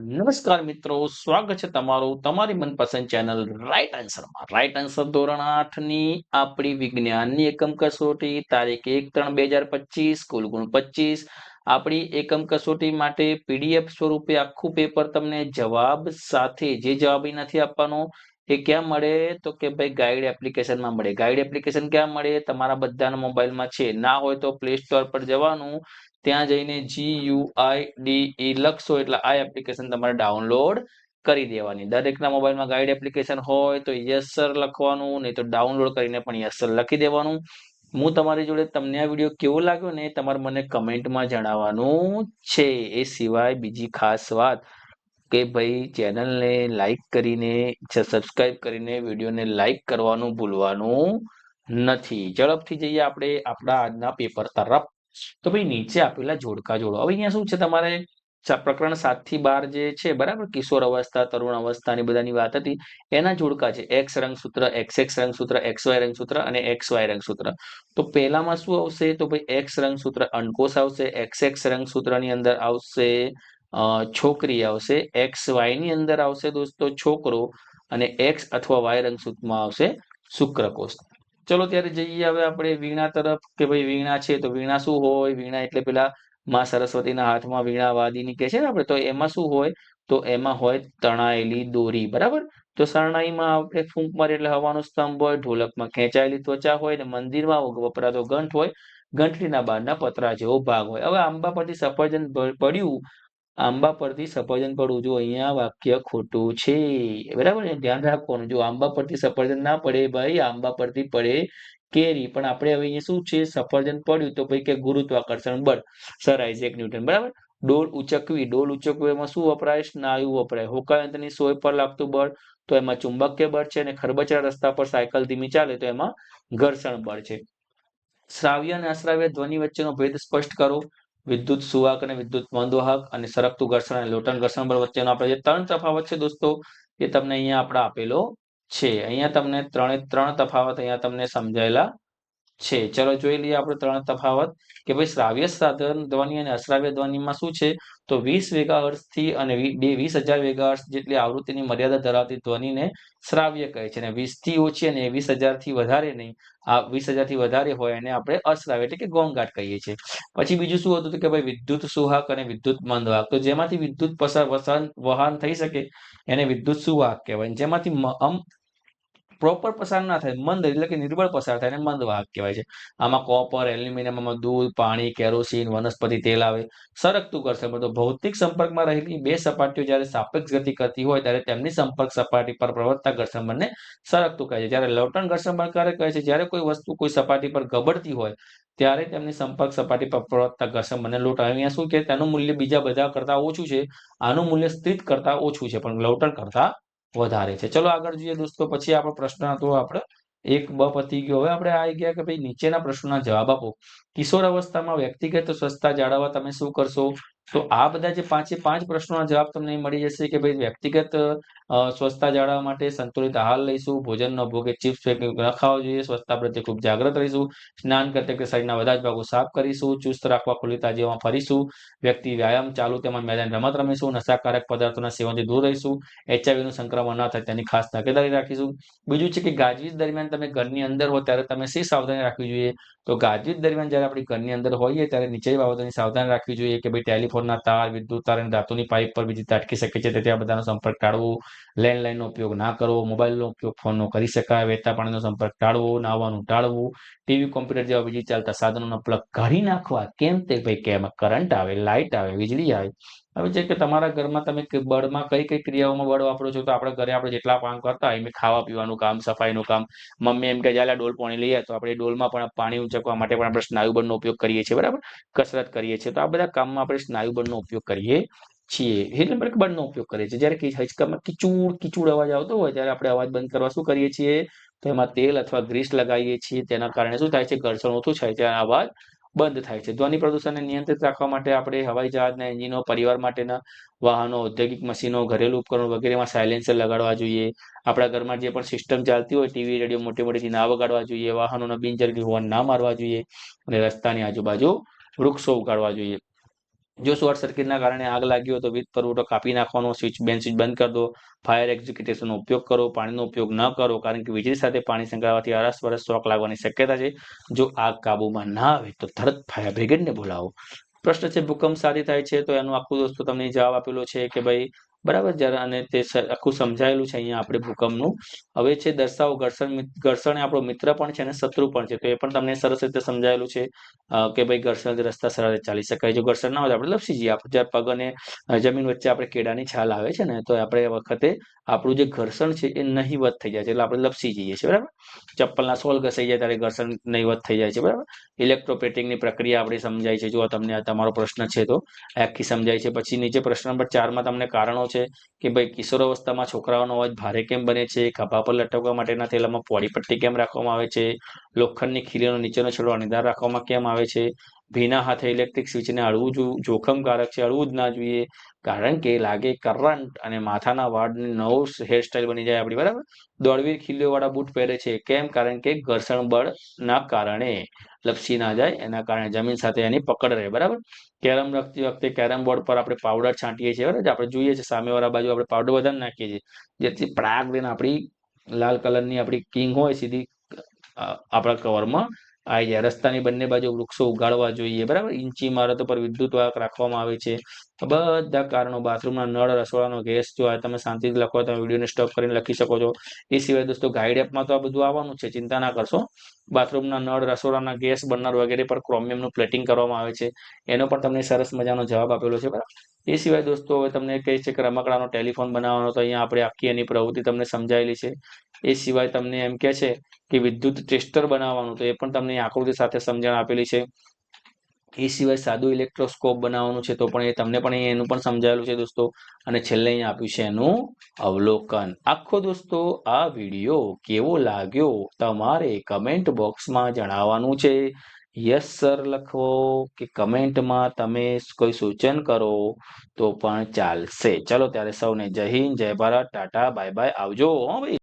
નમસ્કાર મિત્રો, સ્વાગત છે તમારું તમારી મનપસંદ ચેનલ રાઈટ આન્સરમાં રાઈટ આન્સર ધોરણ આઠની આપણી વિજ્ઞાનની એકમ કસોટી, તારીખ એક ત્રણ બે હજાર પચીસ, કુલ પચીસ. આપણી એકમ કસોટી માટે પીડીએફ સ્વરૂપે આખું પેપર તમને જવાબ સાથે જે જવાબ નથી આપવાનો, એ ક્યાં મળે? તો કે ભાઈ ગાઈડ એપ્લિકેશનમાં મળે. ગાઈડ એપ્લિકેશન ક્યાં મળે? તમારા બધાના મોબાઈલમાં છે. ના હોય તો પ્લે સ્ટોર પર જવાનું. ત્યાં જઈને G you I D E લખશો એટલે આ એપ્લિકેશન તમારે ડાઉનલોડ કરી દેવાની. દરેકના મોબાઈલમાં ગાઈડ એપ્લિકેશન હોય તો યસ સર લખવાનું, નહીં તો ડાઉનલોડ કરીને પણ યસ સર લખી દેવાનું. હું તમારી જોડે તમને આ વીડિયો કેવો લાગ્યો ને તમારે મને કમેન્ટમાં જણાવવાનું છે. એ સિવાય બીજી ખાસ વાત કે ભાઈ ચેનલને લાઈક કરીને સબસ્ક્રાઇબ કરીને વિડીયોને લાઈક કરવાનું ભૂલવાનું નથી. ઝડપથી જઈએ આપણે આપણા આજના પેપર તરફ. તો ભાઈ નીચે આપેલા જોડકા જોડો. હવે અહીંયા શું છે? તમારે પ્રકરણ સાતથી બાર જે છે, બરાબર? કિશોર અવસ્થા, તરુણ અવસ્થા ની બધાની વાત હતી. એના જોડકા છે. એક્સ રંગસૂત્ર એક્સ એક્સ રંગસૂત્ર એક્સ વાય રંગસૂત્ર અને એક્સ વાય રંગસૂત્ર. તો પહેલામાં શું આવશે? તો ભાઈ એક્સ રંગસૂત્ર અંકોશ આવશે. એક્સ એક્સ રંગસૂત્રની અંદર આવશે છોકરી આવશે. એક્સ વાયની અંદર આવશે દોસ્તો છોકરો અને એક્સ અથવા વાય રંગસૂત્રમાં આવશે શુક્રકોષ ચલો ત્યારે જઈએ હવે આપણે વીણા તરફ કે ભાઈ વીણા છે તો વીણા શું હોય? વીણા એટલે પેલા માં સરસ્વતીના હાથમાં વીણા વાદીની કે છે ને આપણે? તો એમાં શું હોય? તો એમાં હોય તણાયેલી દોરી, બરાબર? તો શરણાઈમાં આપણે ફૂંક મારી એટલે હવાનો સ્તંભ હોય, ઢોલકમાં ખેંચાયેલી ત્વચા હોય ને મંદિરમાં વપરાતો ગંઠ હોય ઘંટડીના બહારના પતરા જેવો ભાગ હોય. હવે આંબા પરથી સફરજન પડ્યું આંબા પરથી સફરજન પડવું. જો અહીંયા વાક્ય ખોટું છે. બરાબર ને ધ્યાન રાખવાનું. જો આંબા પરથી સફરજન ના પડે ભાઈ, આંબા પરથી પડે કેરી. પણ આપણે હવે અહીંયા શું છે? સફરજન પડ્યું તો ભાઈ કે ગુરુત્વાકર્ષણ બળ. Sir Isaac Newton. બરાબર? ડોલ ઉચકવી. ડોલ ઉચકવી એમાં શું વપરાય? સ્નાયુ વપરાય. હોકાયંત્રની સોય પર લાગતું બળ. તો એમાં ચુંબકીય બળ છે અને ખરબચડા રસ્તા પર સાયકલ ધીમી ચાલે તો એમાં ઘર્ષણ બળ છે. શ્રાવ્ય અને અશ્રાવ્ય ધ્વનિ વચ્ચેનો ભેદ સ્પષ્ટ કરો. વિદ્યુત સુવાહક અને વિદ્યુત મંદવાહક અને સરકતું ઘર્ષણ અને લોટન ઘર્ષણ બળ વચ્ચેનો આપણે જે ત્રણ તફાવત છે દોસ્તો, એ તમને અહીંયા આપણે આપેલો છે. અહીંયા તમને ત્રણે ત્રણ તફાવત અહીંયા તમને સમજાયેલા છે. ચલો જોઈ લઈએ આપણે ત્રણ તફાવત કે ભાઈ શ્રાવ્ય સાધન ધ્વનિ અને અશ્રાવ્ય ધ્વનિમાં શું છે? તો વીસથી અને બે વીસ હજાર વેગાહર્ટ્ઝ જેટલી આવૃત્તિની મર્યાદા ધરાવતી ધ્વનિને શ્રાવ્ય કહે છે. અને વીસથી ઓછી અને વીસથી વધારે નહીં. આ વીસથી વધારે હોય એને આપણે અશ્રાવ્ય એટલે કે ગોંગાટ કહીએ છીએ. પછી બીજું શું હતું કે ભાઈ વિદ્યુત સુહાક અને વિદ્યુત મંદવાહક. તો જેમાંથી વિદ્યુત પસાર વસાન, વહન થઈ શકે એને વિદ્યુત સુવાહક કહેવાય. જેમાંથી પ્રોપર પસાર ના થાય, મંદ એટલે કે નિર્બળ પસાર થાય મંદ વાહક કહેવાય છે. આમાં કોપર એલ્યુમિનિયમમાં દૂધ, પાણી કેરોસીન વનસ્પતિ, તેલ આવે, સરકતું ઘર્ષણ તો ભૌતિક સંપર્કમાં રહેલી બે સપાટીઓ જ્યારે સાપેક્ષ ગતિ કરતી હોય ત્યારે તેમની સંપર્ક સપાટી પર પ્રવર્તતા ઘર્ષણ બંને સરકતું કહે છે. જ્યારે લવટન ઘર્ષણ બળ ક્યારે કહે છે, જ્યારે કોઈ વસ્તુ કોઈ સપાટી પર ગબડતી હોય, ત્યારે તેમની સંપર્ક સપાટી પર પ્રવર્તતા ઘર્ષણ બંને લોટ અહીંયા શું કે તેનું મૂલ્ય બીજા બધા કરતા ઓછું છે. આનું મૂલ્ય સ્થિત કરતા ઓછું છે, પણ લવટણ કરતા વધારે છે. ચલો આગળ જોઈએ દોસ્તો, પછી આપણો પ્રશ્ન હતો આપણે. એક બ પતી ગયો. હવે આપણે આવી ગયા કે ભાઈ નીચેના પ્રશ્નોના જવાબ આપો. કિશોર અવસ્થામાં વ્યક્તિગત સ્વચ્છતા જાળવવા તમે શું કરશો? તો આ બધા જે પાંચે પાંચ પ્રશ્નોના જવાબ તમને મળી જશે કે ભાઈ વ્યક્તિગત સ્વચ્છતા જાળવવા માટે સંતુલિત આહાર લઈશું ભોજન ન ભોગે ચિપ્સ ન ખાવા જોઈએ, સ્વચ્છતા પ્રત્યે ખૂબ જાગૃત રહીશું, સ્નાન કરતા કે શરીરના બધા જ ભાગો સાફ કરીશું, ચુસ્ત રાખવા ખુલ્લી તાજીમાં ફરીશું, વ્યક્તિ વ્યાયામ ચાલુ તેમાં મેદાન રમત રમીશું, નશાકારક પદાર્થોના સેવનથી દૂર રહીશું, એચઆઈવીનું સંક્રમણ ન થાય તેની ખાસ તકેદારી રાખીશું. બીજું છે કે ગાજવીજ દરમિયાન તમે ઘરની અંદર હો ત્યારે તમે શી સાવધાની રાખવી જોઈએ? તો ગાજવીજ દરમિયાન જ્યારે આપણે ઘરની અંદર હોઈએ ત્યારે નીચે બાબતોની સાવધાની રાખવી જોઈએ કે ભાઈ ટેલિફોનના તાર, વિદ્યુત તાર અને ધાતુની પાઇપ પર વીજળી અટકી શકે છે. તેથી આ બધાનો સંપર્ક ટાળવો. લેન્ડલાઇનનો ઉપયોગ ના કરવો. મોબાઈલનો ઉપયોગ ફોનનો કરી શકાય. વહેતા પાણીનો સંપર્ક ટાળવો. નાહવાનું ટાળવું. ટીવી, કોમ્પ્યુટર જેવા વીજળી ચાલતા સાધનોનો પ્લગ કાઢી નાખવા. કેમ તે? ભાઈ કે કરંટ આવે લાઇટ આવે, વીજળી આવે. હવે છે કે તમારા ઘરમાં તમે બળમાં કઈ કઈ ક્રિયાઓમાં બળ વાપરો છો, તો આપણે ઘરે આપણે જેટલા કામ કરતા હોય ખાવા પીવાનું કામ, સફાઈનું કામ, મમ્મી એમ કે જ્યારે ડોલ પાણી લઈએ, તો આપણે ડોલમાં પણ પાણી ઉંચકવા માટે પણ આપણે સ્નાયુબળનો ઉપયોગ કરીએ છીએ, બરાબર? કસરત કરીએ છીએ, તો આ બધા કામમાં આપણે સ્નાયુબળનો ઉપયોગ કરીએ છીએ. એટલે આપણે બળનો ઉપયોગ કરીએ છીએ. જ્યારે હચકામાં કિચૂડ કિચૂડ અવાજ આવતો હોય, ત્યારે આપણે અવાજ બંધ કરવા શું કરીએ છીએ? તો એમાં તેલ અથવા ગ્રીસ લગાવીએ છીએ. તેના કારણે શું થાય છે? ઘર્ષણ ઓછું થાય છે. અવાજ બંધ થાય છે. ધ્વનિ પ્રદૂષણને નિયંત્રિત રાખવા માટે આપણે હવાઈ જહાજના એન્જિનો, પરિવાર માટેના વાહનો, ઔદ્યોગિક મશીનો, ઘરેલું ઉપકરણો વગેરેમાં સાયલેન્સર લગાડવા જોઈએ. આપણા ઘરમાં જે પણ સિસ્ટમ ચાલતી હોય ટીવી રેડિયો મોટી મોટી ના વગાડવા જોઈએ. વાહનોના બિનજરૂરી હોર્ન ના મારવા જોઈએ. અને રસ્તાની આજુબાજુ વૃક્ષો ઉગાડવા જોઈએ. જો શોર્ટ સર્કિટના કારણે આગ લાગી હોય તો વીજ પુરવઠો કાપી નાખવાનો, સ્વિચ બેન સ્વિચ બંધ કરી દો. ફાયર એક્ઝિક્યુટેશનનો ઉપયોગ કરો, પાણીનો ઉપયોગ ન કરો, કારણ કે વીજળી સાથે પાણી સંકળાવાથી અરસપરસ શોક લાગવાની શક્યતા છે. જો આગ કાબૂમાં ના આવે તો તરત ફાયર બ્રિગેડને બોલાવો. પ્રશ્ન છે, ભૂકંપ સાથે થાય છે તો એનો આખું દોસ્તો તમને જવાબ આપેલો છે કે ભાઈ બરાબર જરા અને તે આખું સમજાયેલું છે અહીંયા આપણે ભૂકંપનું. હવે છે દર્શાવો, ઘર્ષણ ઘર્ષણ એ આપણો મિત્ર પણ છે અને શત્રુ પણ છે. તો એ પણ તમને સરસ રીતે સમજાયેલું છે કે ભાઈ ઘર્ષણ રસ્તા સરળ ચાલી શકાય. જો ઘર્ષણ ના હોય આપણે લપસી જઈએ. આપણે જ્યારે પગ અને જમીન વચ્ચે આપણે કેળાની છાલ આવે છે ને, તો આપણે વખતે આપણું જે ઘર્ષણ છે એ નહીવત થઈ જાય છે. એટલે આપણે લપસી જઈએ છીએ, બરાબર? ચપ્પલના સોલ ઘસાઈ જાય ત્યારે ઘર્ષણ નહીવત થઈ જાય છે, બરાબર? ઇલેક્ટ્રોપેટિંગની પ્રક્રિયા આપણે સમજાય છે. જો તમને તમારો પ્રશ્ન છે તો. આખી સમજાય છે. પછી નીચે પ્રશ્ન નંબર ચારમાં તમને કારણો છે કે ભાઈ કિશોર અવસ્થામાં છોકરાઓનો અવાજ ભારે કેમ બને છે? ખભા પર લટકવા માટેના થેલામાં પોડી પટ્ટી કેમ રાખવામાં આવે છે? લોખંડની ખીલીનો નીચેનો છેડો અણીદાર રાખવામાં કેમ આવે છે? ભીના હાથે ઇલેક્ટ્રિક સ્વિચને અડવું જોખમકારક છે, અડવું જ ના જોઈએ. કારણ કે લાગે કરંટ અને માથાના વાળને નવો હેરસ્ટાઇલ બની જાય આપણી, બરાબર? દોડવીર ખીલીઓવાળા બૂટ પહેરે છે. કેમ? કારણ કે ઘર્ષણ બળના કારણે લપસી ના જાય, એના કારણે જમીન સાથે એની પકડ રહે, બરાબર? કેરમ રમતી વખતે કેરમ બોર્ડ પર આપણે પાવડર છાંટીએ છીએ, બરાબર? આપણે જોઈએ છીએ, સામેવાળા બાજુ આપણે પાવડર વધારે નાખીએ છીએ. જેથી પ્રાગ લઈને આપણી લાલ કલરની આપણી કિંગ હોય, સીધી આપણા કવરમાં આવી જાય રસ્તાની બંને બાજુ વૃક્ષો ઉગાડવા જોઈએ, બરાબર? ઇંચી ઇમારતો પર વિદ્યુત વાહક રાખવામાં આવે છે. બધા કારણો, બાથરૂમના નળ, રસોડાનો ગેસ, જો તમે શાંતિથી લખો તમે વિડીયોને સ્ટોપ કરીને લખી શકો છો. એ સિવાય દોસ્તો ગાઈડ એપમાં તો આ બધું આવવાનું છે, ચિંતા ના કરશો. બાથરૂમના નળ, રસોડાના ગેસ, બર્નર વગેરે પર ક્રોમિયમનું પ્લેટિંગ કરવામાં આવે છે. એનો પણ તમને સરસ મજાનો જવાબ આપેલો છે, બરાબર? એ સિવાય દોસ્તો, હવે તમને કહે છે કે રમકડાનો ટેલિફોન બનાવવાનો, તો અહીંયા આપણે આખી એની પ્રવૃત્તિ તમને સમજાયેલી છે. એ સિવાય તમને એમ કહે છે કે વિદ્યુત ટેસ્ટર બનાવવાનું, તો એ પણ તમને આકૃતિ સાથે સમજણ આપેલી છે. એ સિવાય સાદું ઇલેક્ટ્રોસ્કોપ બનાવવાનું છે, તો પણ એ તમને પણ એનું પણ સમજાયેલું છે દોસ્તો. અને છેલ્લે અહીંયા આપ્યું છે એનું અવલોકન. આખો દોસ્તો, આ વીડિયો કેવો લાગ્યો? તમારે કમેન્ટ બોક્સમાં જણાવવાનું છે. યસ સર લખવો કે કમેન્ટમાં તમે કોઈ સૂચન કરો તો પણ ચાલશે. ચલો ત્યારે સૌને જય હિન્દ, જય ભારત, ટાટા, બાય બાય, આવજો. હો ભાઈ